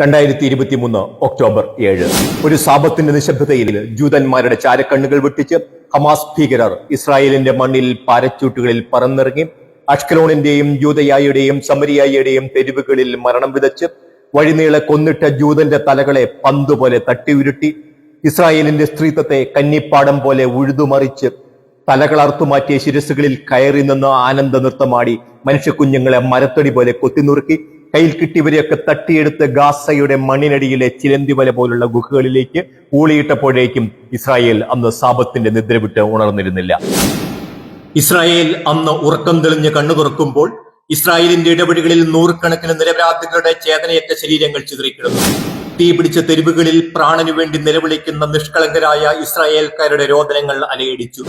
രണ്ടായിരത്തി ഇരുപത്തി മൂന്ന് ഒക്ടോബർ ഏഴ്. ഒരു സാപത്തിന്റെ നിശബ്ദതയിൽ ജൂതന്മാരുടെ ചാരക്കണ്ണുകൾ വെട്ടിച്ച് ഹമാസ് ഭീകരർ ഇസ്രായേലിന്റെ മണ്ണിൽ പാരച്ചൂട്ടുകളിൽ പറന്നിറങ്ങി അഷ്കലോണിന്റെയും ജൂതയായുടെയും സമരിയായിയുടെയും തെരുവുകളിൽ മരണം വിതച്ച് വഴിനീളെ കൊന്നിട്ട ജൂതന്റെ തലകളെ പന്തുപോലെ തട്ടിയുരുട്ടി ഇസ്രായേലിന്റെ സ്ത്രീത്വത്തെ കന്നിപ്പാടം പോലെ ഉഴുതുമറിച്ച് തലകളർത്തുമാറ്റിയ ശിരസുകളിൽ കയറി നിന്ന് ആനന്ദ നൃത്തമാടി മനുഷ്യക്കുഞ്ഞുങ്ങളെ മരത്തടി പോലെ കൊത്തിനുറുക്കി കയ്യിൽ കിട്ടിയവരെയൊക്കെ തട്ടിയെടുത്ത് ഗാസയുടെ മണ്ണിനടിയിലെ ചിലന്തിമല പോലുള്ള ഗുഹകളിലേക്ക് ഊളിയിട്ടപ്പോഴേക്കും ഇസ്രായേൽ അന്ന് സാപത്തിന്റെ നിദ്ര വിട്ട് ഉണർന്നിരുന്നില്ല. ഇസ്രായേൽ അന്ന് ഉറക്കം തെളിഞ്ഞ് കണ്ണു തുറക്കുമ്പോൾ ഇസ്രായേലിന്റെ ഇടപെടികളിൽ നൂറുകണക്കിന് നിരപരാധികളുടെ ചേതനയറ്റ ശരീരങ്ങൾ ചിതറിക്കിടന്നു. തീ പിടിച്ച തെരുവുകളിൽ പ്രാണനു വേണ്ടി നിലവിളിക്കുന്ന നിഷ്കളങ്കരായ ഇസ്രായേൽക്കാരുടെ രോദനങ്ങൾ അലയടിച്ചു.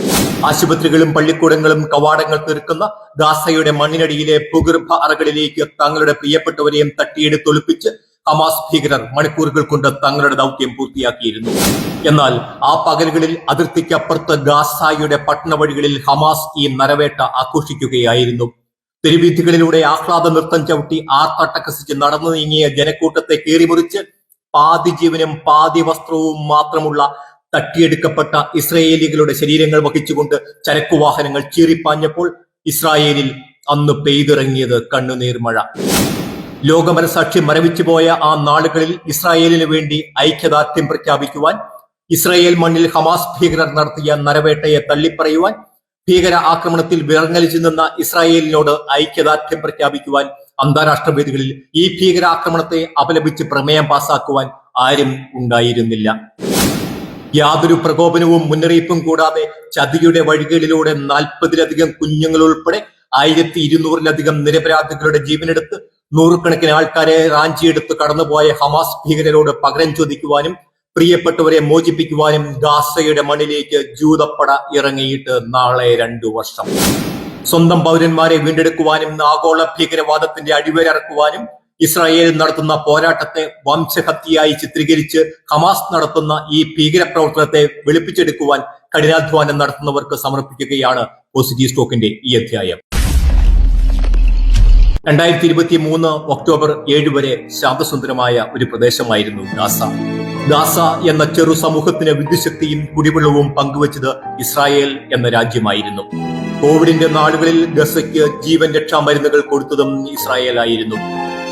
ആശുപത്രികളും പള്ളിക്കൂടങ്ങളും കവാടങ്ങൾ തീർക്കുന്ന ഗാസയുടെ മണ്ണിനടിയിലെ ഭൂഗർഭ അറകളിലേക്ക് തങ്ങളുടെ പ്രിയപ്പെട്ടവരെയും തട്ടിയെടുത്തൊളിപ്പിച്ച് ഹമാസ് ഭീകരർ മണിക്കൂറുകൾ കൊണ്ട് തങ്ങളുടെ ദൗത്യം പൂർത്തിയാക്കിയിരുന്നു. എന്നാൽ ആ പകലുകളിൽ അതിർത്തിക്കപ്പുറത്ത് ഗാസായുടെ പട്ടണ വഴികളിൽ ഹമാസ് ഈ നരവേട്ട ആഘോഷിക്കുകയായിരുന്നു. തെരുവീഥികളിലൂടെ ആഹ്ലാദ നൃത്തം ചവിട്ടി ആർത്തട്ടക്കസിച്ച് നടന്നു നീങ്ങിയ ജനക്കൂട്ടത്തെ കീറിമുറിച്ച് പാതി ജീവനും പാതി വസ്ത്രവും മാത്രമുള്ള തട്ടിയെടുക്കപ്പെട്ട ഇസ്രായേലികളുടെ ശരീരങ്ങൾ വഹിച്ചുകൊണ്ട് ചരക്കുവാഹനങ്ങൾ ചീറിപ്പാഞ്ഞപ്പോൾ ഇസ്രായേലിൽ അന്ന് പെയ്തിറങ്ങിയത് കണ്ണുനീർ മഴ. ലോകമനസാക്ഷി മരവിച്ചു പോയ ആ നാളുകളിൽ ഇസ്രായേലിന് വേണ്ടി ഐക്യദാർഢ്യം പ്രഖ്യാപിക്കുവാൻ ഇസ്രായേൽ മണ്ണിൽ ഹമാസ് ഭീകരർ നടത്തിയ നരവേട്ടയെ തള്ളിപ്പറയുവാൻ ഭീകര ആക്രമണത്തിൽ വിറങ്ങലിച്ചു നിന്ന ഇസ്രായേലിനോട് ഐക്യദാർഢ്യം പ്രഖ്യാപിക്കുവാൻ അന്താരാഷ്ട്ര വേദികളിൽ ഈ ഭീകരാക്രമണത്തെ അപലപിച്ച് പ്രമേയം പാസാക്കുവാൻ ആരും ഉണ്ടായിരുന്നില്ല. യാതൊരു പ്രകോപനവും മുന്നറിയിപ്പും കൂടാതെ ചതിയുടെ വഴികളിലൂടെ നാൽപ്പതിലധികം കുഞ്ഞുങ്ങൾ ഉൾപ്പെടെ ആയിരത്തി ഇരുന്നൂറിലധികം നിരപരാധികളുടെ ജീവനെടുത്ത് നൂറുകണക്കിന് ആൾക്കാരെ റാഞ്ചിയെടുത്ത് കടന്നുപോയ ഹമാസ് ഭീകരരോട് പകരം ചോദിക്കുവാനും പ്രിയപ്പെട്ടവരെ മോചിപ്പിക്കുവാനും ഗാസയുടെ മണ്ണിലേക്ക് ജൂതപ്പട ഇറങ്ങിയിട്ട് നാളെ രണ്ടു വർഷം. സ്വന്തം പൗരന്മാരെ വീണ്ടെടുക്കുവാനും ആഗോള ഭീകരവാദത്തിന്റെ അടിവേരക്കുവാനും ഇസ്രായേൽ നടത്തുന്ന പോരാട്ടത്തെ വംശഹത്യയായി ചിത്രീകരിച്ച് ഹമാസ് നടത്തുന്ന ഈ ഭീകരപ്രവർത്തനത്തെ വെളുപ്പിച്ചെടുക്കുവാൻ കഠിനാധ്വാനം നടത്തുന്നവർക്ക് സമർപ്പിക്കുകയാണ് പോസിറ്റീവ് സ്റ്റോക്കിന്റെ ഈ അധ്യായം. രണ്ടായിരത്തി ഇരുപത്തി മൂന്ന് ഒക്ടോബർ ഏഴ് വരെ ശാന്തസുന്ദരമായ ഒരു പ്രദേശമായിരുന്നു ഗാസ. ഗാസ എന്ന ചെറു സമൂഹത്തിന് വിദ്യുശക്തിയും കുടിവെള്ളവും പങ്കുവച്ചത് ഇസ്രായേൽ എന്ന രാജ്യമായിരുന്നു. കോവിഡിന്റെ നാളുകളിൽ ഗസയ്ക്ക് ജീവൻ രക്ഷാ മരുന്നുകൾ കൊടുത്തതും ഇസ്രായേലായിരുന്നു.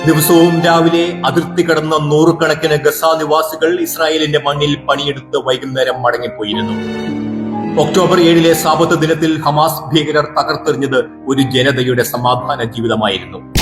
ദിവസവും രാവിലെ അതിർത്തി കടന്ന നൂറുകണക്കിന് ഗസ നിവാസികൾ ഇസ്രായേലിന്റെ മണ്ണിൽ പണിയെടുത്ത് വൈകുന്നേരം മടങ്ങിപ്പോയിരുന്നു. ഒക്ടോബർ ഏഴിലെ സാപത്ത് ദിനത്തിൽ ഹമാസ് ഭീകരർ തകർത്തെറിഞ്ഞത് ഒരു ജനതയുടെ സമാധാന ജീവിതമായിരുന്നു.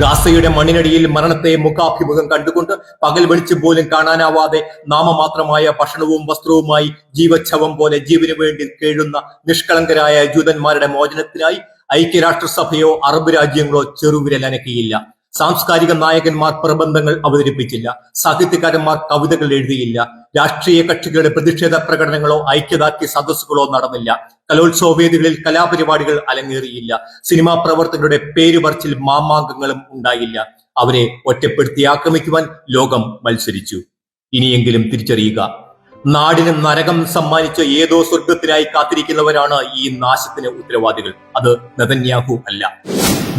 ഗാസയുടെ മണ്ണിനടിയിൽ മരണത്തെ മുഖാഭിമുഖം കണ്ടുകൊണ്ട് പകൽ വെളിച്ചം പോലും കാണാനാവാതെ നാമമാത്രമായ ഭക്ഷണവും വസ്ത്രവുമായി ജീവച്ഛവം പോലെ ജീവന് വേണ്ടി കേഴുന്ന നിഷ്കളങ്കരായ ജൂതന്മാരുടെ മോചനത്തിനായി ഐക്യരാഷ്ട്രസഭയോ അറബ് രാജ്യങ്ങളോ ചെറുവിരൽ അനക്കിയില്ല. സാംസ്കാരിക നായകന്മാർ പ്രബന്ധങ്ങൾ അവതരിപ്പിച്ചില്ല. സാഹിത്യകാരന്മാർ കവിതകൾ എഴുതിയില്ല. രാഷ്ട്രീയ കക്ഷികളുടെ പ്രതിഷേധ പ്രകടനങ്ങളോ ഐക്യദാർഢ്യ സദസ്സുകളോ നടന്നില്ല. കലോത്സവ വേദികളിൽ കലാപരിപാടികൾ അലങ്ങേറിയില്ല സിനിമാ പ്രവർത്തകരുടെ പേരുപറച്ചിൽ മാമാങ്കങ്ങളും ഉണ്ടായില്ല. അവരെ ഒറ്റപ്പെടുത്തി ആക്രമിക്കുവാൻ ലോകം മത്സരിച്ചു. ഇനിയെങ്കിലും തിരിച്ചറിയുക. നാടിന് നരകം സമ്മാനിച്ച ഏതോ സ്വർഗത്തിനായി കാത്തിരിക്കുന്നവരാണ് ഈ നാശത്തിന് ഉത്തരവാദികൾ. അത് നെതന്യാഹു അല്ല.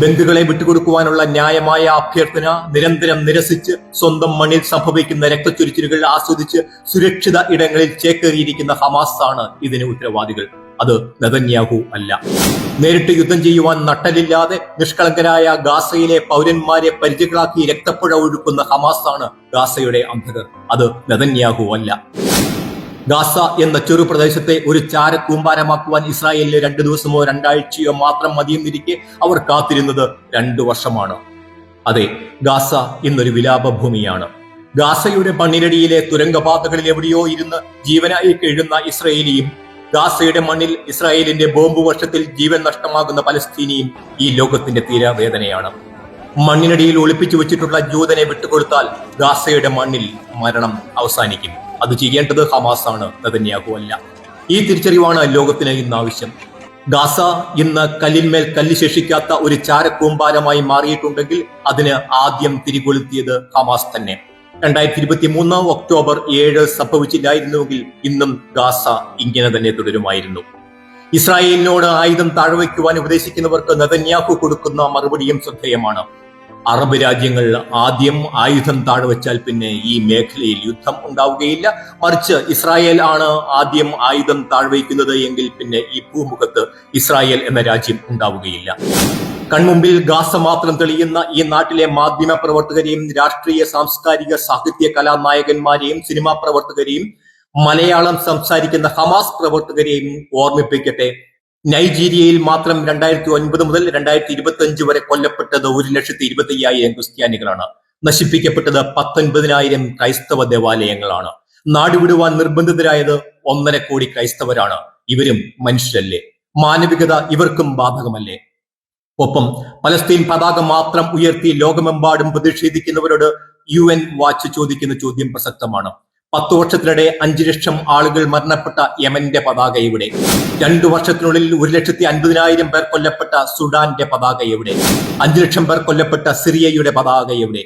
ബന്ധുക്കളെ വിട്ടുകൊടുക്കുവാനുള്ള ന്യായമായ അഭ്യർത്ഥന നിരന്തരം നിരസിച്ച് സ്വന്തം മണ്ണിൽ സംഭവിക്കുന്ന രക്തച്ചൊരിച്ചിലുകൾ ആസ്വദിച്ച് സുരക്ഷിത ഇടങ്ങളിൽ ചേക്കേറിയിരിക്കുന്ന ഹമാസ് ആണ് ഇതിന് ഉത്തരവാദികൾ. അത് നെതന്യാഹു അല്ല. നേരിട്ട് യുദ്ധം ചെയ്യുവാൻ നട്ടലില്ലാതെ നിഷ്കളങ്കരായ ഗാസയിലെ പൗരന്മാരെ പരിചയങ്ങളാക്കി രക്തപ്പുഴ ഒഴുക്കുന്ന ഹമാസ് ആണ് ഗാസയുടെ അന്ധകർ. അത് നെതന്യാഹു അല്ല. ഗാസ എന്ന ചെറു പ്രദേശത്തെ ഒരു ചാര കൂമ്പാരമാക്കുവാൻ ഇസ്രായേലിന് രണ്ടു ദിവസമോ രണ്ടാഴ്ചയോ മാത്രം മതിയെന്നിരിക്കെ അവർ കാത്തിരുന്നത് രണ്ടു വർഷമാണ്. അതെ ഗാസ ഇന്നൊരു വിലാപഭൂമിയാണ്. ഗാസയുടെ മണ്ണിനടിയിലെ തുരങ്കപാതകളിൽ എവിടെയോ ഇരുന്ന് ജീവനായി കഴിയുന്ന ഇസ്രയേലിയും ഗാസയുടെ മണ്ണിൽ ഇസ്രായേലിന്റെ ബോംബ് വർഷത്തിൽ ജീവൻ നഷ്ടമാകുന്ന പലസ്തീനിയും ഈ ലോകത്തിന്റെ തീരാവേദനയാണ്. മണ്ണിനടിയിൽ ഒളിപ്പിച്ചു വെച്ചിട്ടുള്ള ജൂതനെ വിട്ടുകൊടുത്താൽ ഗാസയുടെ മണ്ണിൽ മരണം അവസാനിക്കും. അത് ചെയ്യേണ്ടത് ഹമാസ് ആണ് നെതന്യാഹു അല്ല. ഈ തിരിച്ചറിവാണ് ലോകത്തിന് ഇന്ന് ആവശ്യം. ഗാസ ഇന്ന് കല്ലിന്മേൽ കല്ല് ശേഷിക്കാത്ത ഒരു ചാരക്കൂമ്പാരമായി മാറിയിട്ടുണ്ടെങ്കിൽ അതിന് ആദ്യം തിരികൊളുത്തിയത് ഹമാസ് തന്നെ. രണ്ടായിരത്തി ഇരുപത്തി മൂന്ന് ഒക്ടോബർ ഏഴ് സംഭവിച്ചില്ലായിരുന്നുവെങ്കിൽ ഇന്നും ഗാസ ഇങ്ങനെ തന്നെ തുടരുമായിരുന്നു. ഇസ്രായേലിനോട് ആയുധം താഴ്വയ്ക്കുവാൻ ഉപദേശിക്കുന്നവർക്ക് നെതന്യാഹു കൊടുക്കുന്ന മറുപടിയും ശ്രദ്ധേയമാണ്. അറബ് രാജ്യങ്ങൾ ആദ്യം ആയുധം താഴ്വച്ചാൽ പിന്നെ ഈ മേഖലയിൽ യുദ്ധം ഉണ്ടാവുകയില്ല. മറിച്ച് ഇസ്രായേൽ ആണ് ആദ്യം ആയുധം താഴ്വയ്ക്കുന്നത് എങ്കിൽ പിന്നെ ഈ ഭൂമുഖത്ത് ഇസ്രായേൽ എന്ന രാജ്യം ഉണ്ടാവുകയില്ല. കൺമുമ്പിൽ ഗാസ മാത്രം തെളിയുന്ന ഈ നാട്ടിലെ മാധ്യമ പ്രവർത്തകരെയും രാഷ്ട്രീയ സാംസ്കാരിക സാഹിത്യ കലാനായകന്മാരെയും സിനിമാ പ്രവർത്തകരെയും മലയാളം സംസാരിക്കുന്ന ഹമാസ് പ്രവർത്തകരെയും ഓർമ്മിപ്പിക്കട്ടെ. നൈജീരിയയിൽ മാത്രം രണ്ടായിരത്തി ഒൻപത് മുതൽ രണ്ടായിരത്തി ഇരുപത്തി അഞ്ച് വരെ കൊല്ലപ്പെട്ടത് ഒരു ലക്ഷത്തി ഇരുപത്തി അയ്യായിരം ക്രിസ്ത്യാനികളാണ്. നശിപ്പിക്കപ്പെട്ടത് പത്തൊൻപതിനായിരം ക്രൈസ്തവ ദേവാലയങ്ങളാണ്. നാടുവിടുവാൻ നിർബന്ധിതരായത് ഒന്നര കോടി ക്രൈസ്തവരാണ്. ഇവരും മനുഷ്യരല്ലേ? മാനവികത ഇവർക്കും ബാധകമല്ലേ? ഒപ്പം പലസ്തീൻ പതാക മാത്രം ഉയർത്തി ലോകമെമ്പാടും പ്രതിഷേധിക്കുന്നവരോട് യു എൻ വാച്ച് ചോദിക്കുന്ന ചോദ്യം പ്രസക്തമാണ്. പത്തു വർഷത്തിനിടെ അഞ്ചു ലക്ഷം ആളുകൾ മരണപ്പെട്ട യമന്റെ പതാക എവിടെ? രണ്ടു വർഷത്തിനുള്ളിൽ ഒരു ലക്ഷത്തി അൻപതിനായിരം പേർ കൊല്ലപ്പെട്ട സുഡാന്റെ പതാക എവിടെ? അഞ്ചു ലക്ഷം പേർ കൊല്ലപ്പെട്ട സിറിയയുടെ പതാക എവിടെ?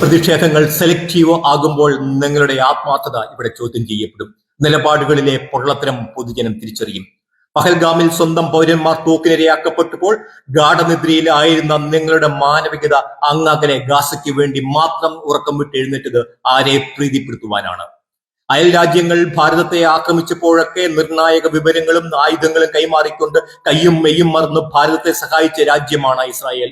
പ്രതിഷേധങ്ങൾ സെലക്റ്റീവ് ആകുമ്പോൾ നിങ്ങളുടെ ആത്മാർത്ഥത ഇവിടെ ചോദ്യം ചെയ്യപ്പെടും. നിലപാടുകളിലെ പൊള്ളത്തരം പൊതുജനം തിരിച്ചറിയും. പഹൽഗാമിൽ സ്വന്തം പൗരന്മാർ തൂക്കിനിരയാക്കപ്പെട്ടപ്പോൾ ഗാഠനിദ്രയിലായിരുന്ന നിങ്ങളുടെ മാനവികത അങ്ങകലെ ഗാസയ്ക്ക് വേണ്ടി മാത്രം ഉറക്കം വിട്ട് എഴുന്നേറ്റത് ആരെ പ്രീതിപ്പെടുത്തുവാനാണ്? അയൽ രാജ്യങ്ങൾ ഭാരതത്തെ ആക്രമിച്ചപ്പോഴൊക്കെ നിർണായക വിവരങ്ങളും ആയുധങ്ങളും കൈമാറിക്കൊണ്ട് കയ്യും മെയ്യും മറന്ന് ഭാരതത്തെ സഹായിച്ച രാജ്യമാണ് ഇസ്രായേൽ.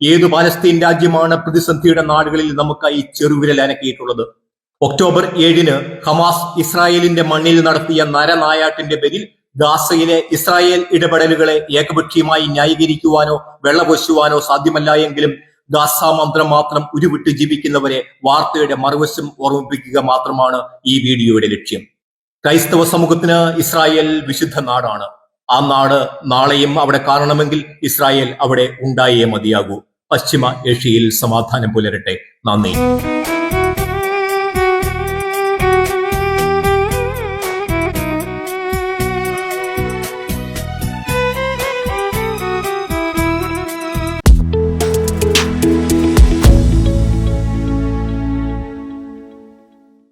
ഏതു പാലസ്തീൻ രാജ്യമാണ് പ്രതിസന്ധിയുടെ നാടുകളിൽ നമുക്കായി ചെറുവിരൽ അനക്കിയിട്ടുള്ളത്? ഒക്ടോബർ ഏഴിന് ഹമാസ് ഇസ്രായേലിന്റെ മണ്ണിൽ നടത്തിയ നരനായാട്ടിന്റെ പേരിൽ ഗാസയിലെ ഇസ്രായേൽ ഇടപെടലുകളെ ഏകപക്ഷീയമായി ന്യായീകരിക്കുവാനോ വെള്ളപൊശുവാനോ സാധ്യമല്ല എങ്കിലും ഗാസ മന്ത്രം മാത്രം ഉരുവിട്ട് ജീവിക്കുന്നവരെ വാർത്തയുടെ മറുവശം ഓർമ്മിപ്പിക്കുക മാത്രമാണ് ഈ വീഡിയോയുടെ ലക്ഷ്യം. ക്രൈസ്തവ സമൂഹത്തിന് ഇസ്രായേൽ വിശുദ്ധ നാടാണ്. ആ നാട് നാളെയും അവിടെ കാണണമെങ്കിൽ ഇസ്രായേൽ അവിടെ ഉണ്ടായേ മതിയാകൂ. പശ്ചിമ ഏഷ്യയിൽ സമാധാനം പുലരട്ടെ. നന്ദി.